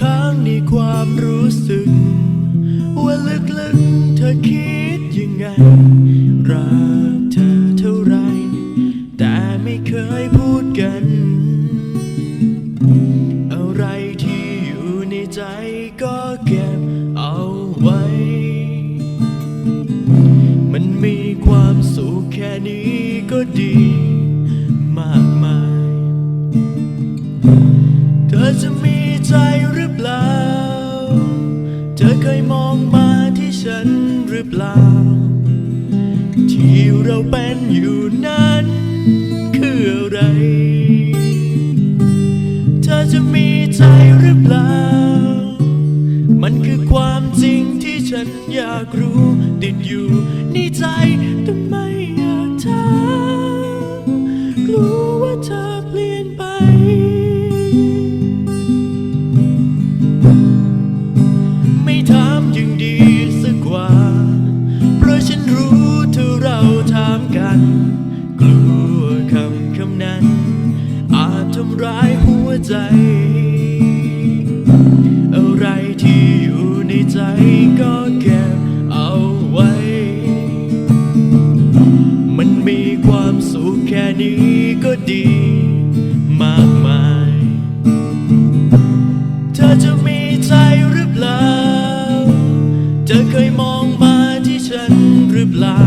ค้างในความรู้สึก ว่าลึกๆเธอคิดยังไง รักเธอเท่าไร แต่ไม่เคยพูดกัน อะไรที่อยู่ในใจก็เก็บเอาไว้ มันมีความสุขแค่นี้ก็ดีมาก อเคยมองมาที่ฉันหรือเปล่า ที่เราเป็นอยู่นั้นคืออะไร เธอจะมีใจหรือเปล่า มันคือความจริงที่ฉันอยากรู้ติดอยู่ในใจทำไม ใจ อะไรที่อยู่ในใจก็เก็บเอาไว้ มันมีความสุขแค่นี้ก็ดีมากมาย เธอจะมีใจหรือเปล่า เธอเคยมองมาที่ฉันหรือเปล่า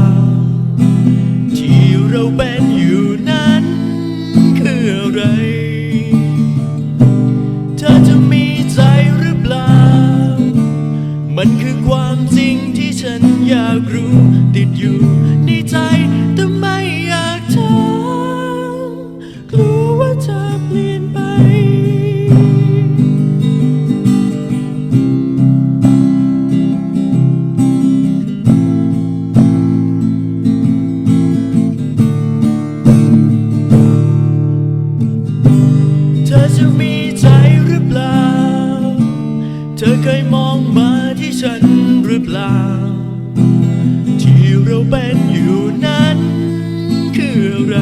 เคยมองมาที่ฉันหรือเปล่า ที่เราเป็นอยู่นั้นคืออะไร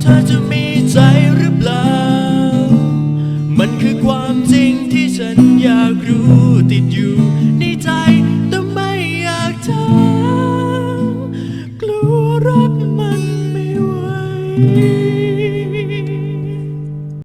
เธอจะมีใจหรือเปล่า มันคือความจริงที่ฉันอยากรู้ติดอยู่ในใจแต่ไม่อยากถามกลัวรับมันไม่ไหว